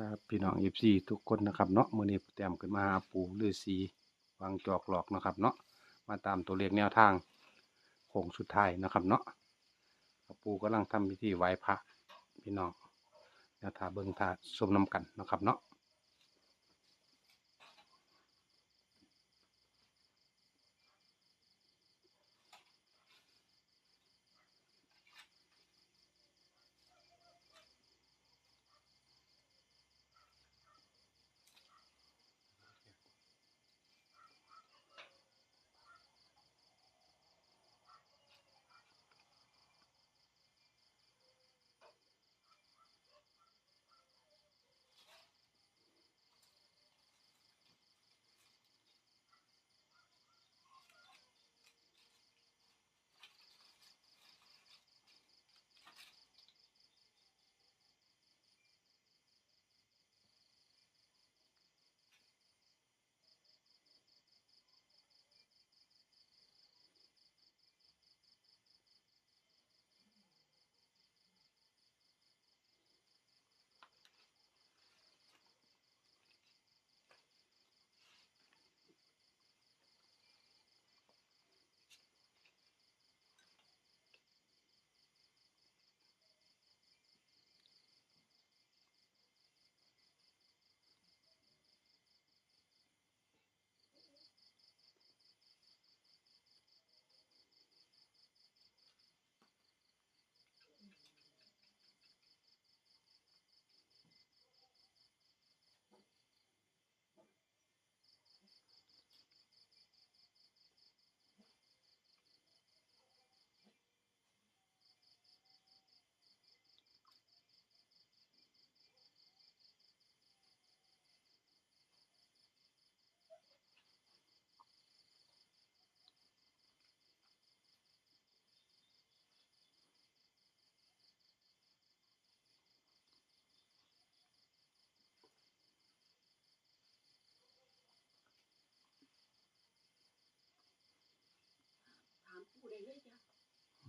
ครับพี่น้องเอฟซีทุกคนนะครับเนาะมือนี้แต้มขึ้นมาหาปู่ฤาษีวางจอกหลอกนะครับเนาะมาตามตัวเลขแนวทางโค้งสุดท้ายนะครับเนาะปู่กำลังทำพิธีไหว้พระพี่น้องแนวทาเบิงทาสมน้ำกันนะครับเนาะ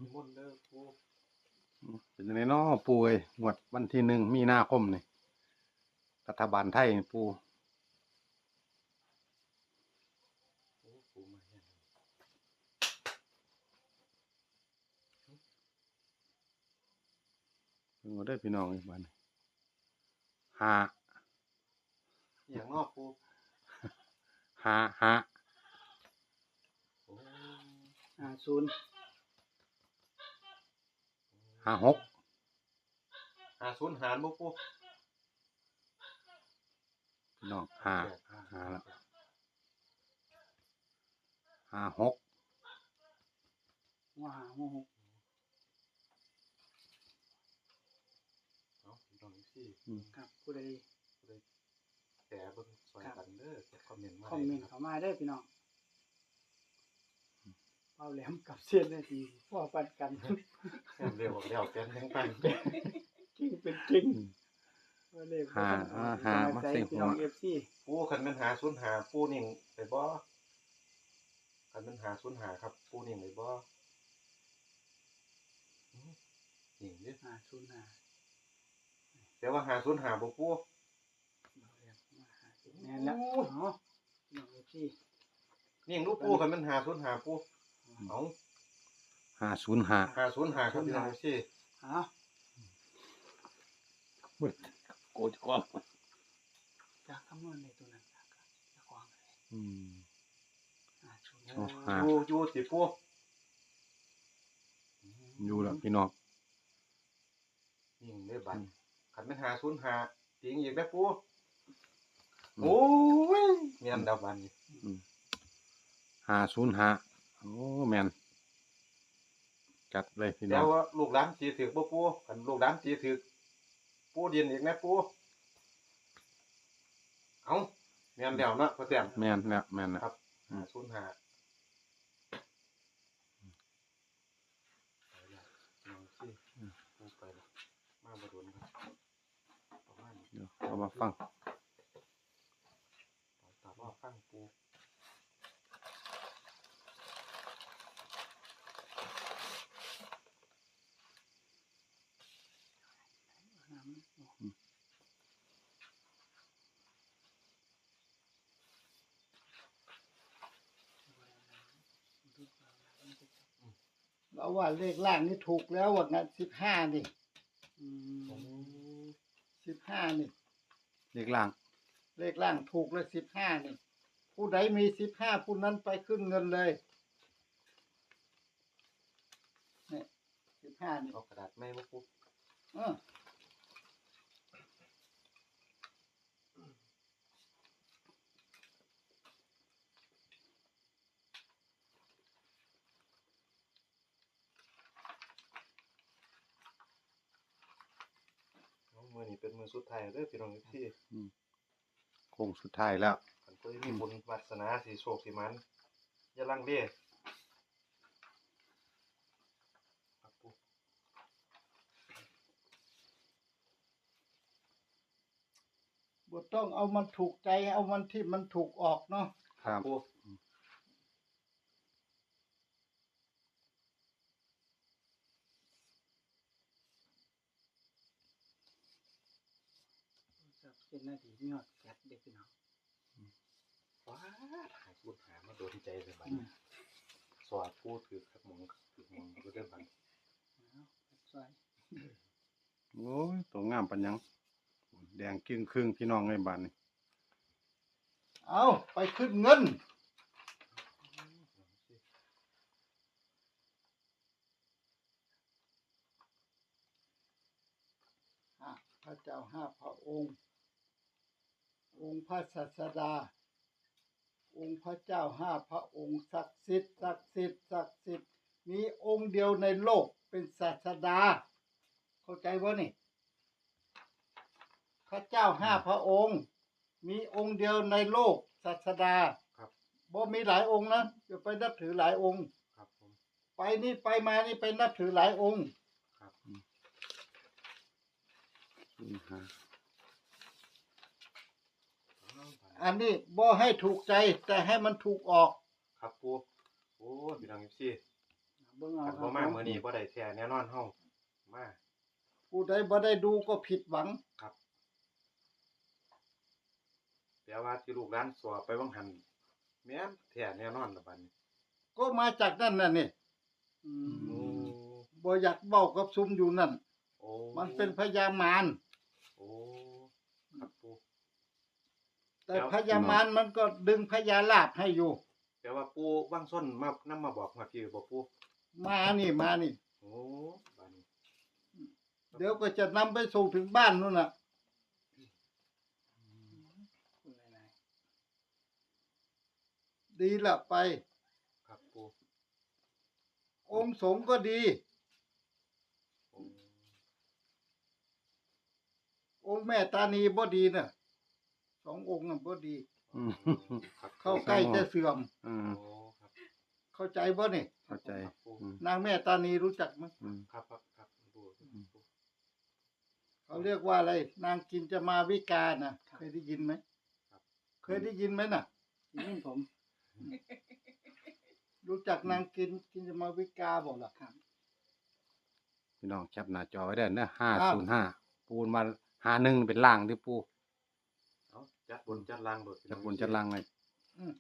นิมนต์เด้อปูเป็นยังไงเนาะปู่เอ้ยงวดวันที่หนึ่งมีนาคมนี่รัฐบาลไทยนี่ปู่โอ้ปูมาเนี่ยเพิ่งเอาได้อพี่น้องอีกบ้านนี่ห้าอย่างนอกปูห้าห้าโอ้อ่าศูนย์ ห้าหกหาศูนย์หารบ่ปูพี่น้องห้าห้าละห้าหกว่าหาหัวหกเนาะพี่น้องที่ครับผู้ใดแต่เบิ่งซอยกันเด้อคอมเมนต์มาคอมเมนต์ได้เข้ามาได้อพี่น้อง เอาแหลมกับเสี้ยนได้ดีพ่อปันกันครับเร็วบอกแล้วแกนยังปันจริงเป็นจริงหาหามาใส่หัวปูคันมันหาศูนย์หาปูนิ่งไปบ่คันมันหาศูนย์หาครับ ปูนิ่งไปบ่นิ่งเด้ออ่าศูนย์หาแต่ว่าหาศูนย์หาบ่ปูแม่นแล้วอ๋อพี่น้องเอฟซีนิ่งลูกปูคันมันหาศูนย์หาปู เอาห้าศูนย์ห้าหาศูนย์หาครับพี่น้องที่เอาโกดกองจากคำนวณในตัวนั้นจากจากวางเลยอืม อ่าศูนย์อ๋อห้าอ่าอยู่อยู่สิปูอยู่แล้วพี่น้องนิ่งเด้อบัดคันมันหาศูนย์หาติงอีกแล้วปูอืมโอ้ยเมียนดาวบันนี่ห้าศูนย์ห้า โอ้แมนจัดเลยพี่น้แล้องวว่าลูกหลานตีถือบ่ปูคันลูกหลานตีถือปูเดียนอีกนะปูเอาเมียนแล้วเนาะพ่อแต้ม แมนแล้วแมนแล้ว ครับหาศูนย์หาไปแล้วน้องสิปูไปแล้วมาบ่โดนครับประมาณนี้เดี๋ยวเรามาฟัง เราว่าเลขล่างนี่ถูกแล้วว่างั้นสิบห้านี่สิบห้านี่ เลขล่าง เลขล่างถูกเลยสิบห้านี่ ผู้ใดมีสิบห้าผู้นั้นไปขึ้นเงินเลยเนี่ยสิบห้านี่กระดาษไม่มาปุ๊บเอ มือนี้เป็นมือสุดท้ายเด้อพี่น้องที่โค้งสุดท้ายแล้วคันผู้ที่มีบุญวาสนาสิโชคสิมันอย่าลังเลครับปูบ่ต้องเอามันถูกใจเอามันที่มันถูกออกเนาะครับ ปู ครับ เป็นหน้าที่ยอดแก๊สเด็กพี่น้องว้าหายบุญหามาโดนใจเลยบัดอืนี้มสวัสดปูถือครับหมองถือหมองก็ได้บัดเอาซอยโอ้ยตัวงามปัญญังแดงครึ่งครึ่งพี่น้องในบ้านนี่เอาไปขึ้นเงินห้าพระเจ้าห้าพระองค์ องค์พระศาสดา องค์พระเจ้าห้าพระองค์ศักดิ์สิทธิ์ศักดิ์สิทธิ์ศักดิ์สิทธิ์มีองค์เดียวในโลกเป็นศาสดา เข้าใจบ่นี่ พระเจ้าห้าพระองค์ มีองค์เดียวในโลกศาสดาครับ บ่มีหลายองค์นะอย่าไปนับถือหลายองค์ ครับผมไปนี่ไปมานี่ไปนับถือหลายองค์ ครับศูนย์ห้า เอาบัดอันนี้บ่ให้ถูกใจ แต่ให้มันถูกออกครับปูโอ้ยพี่น้องพี่เบิ่งเอาคันครับ่บมามื้อนี้บ่ได้แท้แน่นอนเฮามาผู้ใดบ่ได้ดูก็ผิดหวังครับแปลว่าที่ลูกหลานสอบไปบังหันแม่นแท้แน่นอนละบัดนี้ก็มาจากนั่นน่ะนี่อืมโอ้บ่อยากเบ้ากับซุมอยู่นั่น โอ้มันเป็นพญามารโอ้ครับปู แต่แล้วพญามารมันก็ดึงพญาลาภให้อยู่แปลว่าปูว่างส้นมานำมาบอกมาพี่บ่ปูมานี่มานี่โอ้บัดนี้เดี๋ยวก็จะนำไปส่งถึงบ้านนู่นน่ะคุณหลายดีละไป ครับปูองค์สงฆ์ก็ดีโอ้องค์แม่ตานีบ่ดีน่ะ สององค์น่ะบ่ดี อืมครับเข้าใกล้จะเสื่อม อืมโอ้ครับเข้าใจบ่นี่เข้าใจครับปูอืมนางแม่ตานีรู้จักมั้ยอืมครับครับครับครับปูเขาเรียกว่าอะไรนางกินจะมาวิกาน่ะ เคยได้ยินไหมครับเคยได้ยินไหมน่ะๆนี่ผม รู้จักนางกินกินจะมาวิกาบอกล่ะครับพี่น้องแคปหน้าจอไว้ได้นะห้าครับศูนย์ห้าปูนมาหาหนึ่งเป็นล่างที่ปูเอา จัดบนจัดล่างโดดจะบนจะล่างเลยอืม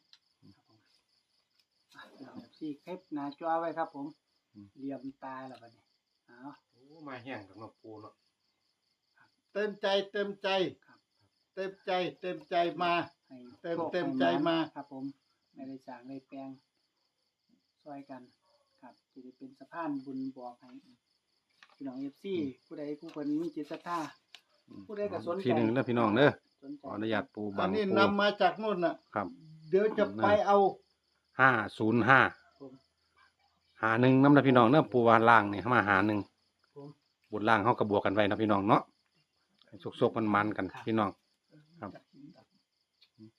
อะพี่น้องสี่คลิปหน้าจอไว้ครับ ผมอืมเหลี่ยมตาแล้วบัดนี้เอาโอ้มาแห้งกับน้องปูเนาะเต็มใจเต็มใจครับเต็มใจ เต็มใจมา ให้เต็มโชคเต็มให้ใจมา ครับ ผม ไม่ได้สร้างได้แปลงซอยกัน ครับจะได้เป็นสะพานบุญบอกให้พี่น้องเอฟซีผู้ใดผู้คนมีจิตศรัทธา ผู้ใดก็สนใจ ทีหนึ่งแล้วพี่น้องเด้อสนใจ ขออนุญาตปูบัอังนนี้ปูนำมาจากนู่นน่ะ ครับ เดี๋ยวจะไปเอา ห้าศูนย์ห้าผม หาหนึ่งน้ำนะพี่น้องเนาะปูว่าล่างเนี่ยมาหาหนึ่งผมบนล่างเขากระบวกกันไว้นะพี่น้องเนาะให้สุกๆมันมันๆกันพี่น้อง ครับ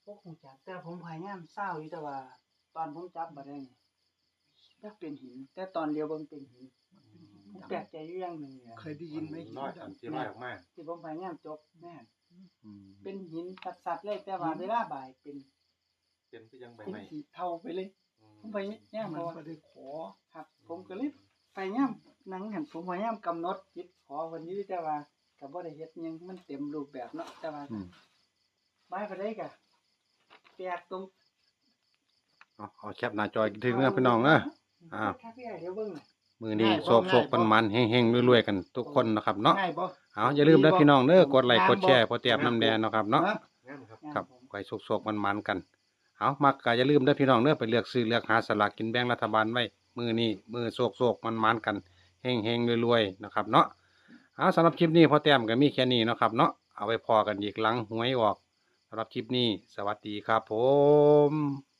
พวกคงจับแต่ผมพยายามเศร้าอยู่แต่ว่า ตอนผมจับบัดนี้ถ้าเป็นหิน แต่ตอนเดียวเบิ่งเป็นหินผมแปลกใจอยู่อย่างหนึ่งเนี่ยเคยได้ยินไหมร้อยอันที่ร้อยออกมาที่ผมพยายามจบแม่น อืมเป็นหินสัดๆเลยแต่ว่าเวลาบ่ายเป็นเป็นคือยังใบเป็นไม้สีเทาไปเลยผมพยายามมันบอกว่าไม่ได้ขอครับ ผมก็เลยพยายามนั่งหันผมพยายามกำหนดจิตขอวันนี้แต่ว่าก็บ่ได้เฮ็ดหยังมันเต็มรูปแบบเนาะแต่ว่าอืมบ่ายไปได้ก็แปลกตรง เอาเอาแคปหน้าจอยถึงเรื่องพี่น้องเนาะอ่า ครับพี่ไอ้เดี๋ยวเบิ่งน่ะ มือนี้ง่ายบ่โศกโศกง่ายปับ่นมันๆเฮงๆรวยๆกันทุกคนนะครับเนาะง่ายบ่เอาอย่าลืมนะดีบ่พี่น้องเด้อกดไลค์งามกดแชร์บ่พอเตรียมน้ำแดงเนาะครับเนาะฮะงามครับครับผมไปโศกๆมันๆกันเอามักก็อย่าลืมเด้อพี่น้องเด้อไปเลือกซื้อเลือกหาสลากกินแบ่งรัฐบาลไว้มือนี้มือโศกๆมันๆกันเฮงๆรวยๆนะครับเนาะเอาสำหรับคลิปนี้พอเตรียมก็มีแค่นี้เนาะครับเนาะเอาไว้พอกันอีกหลังหวยออกสำหรับคลิปนี้ สวัสดีครับผม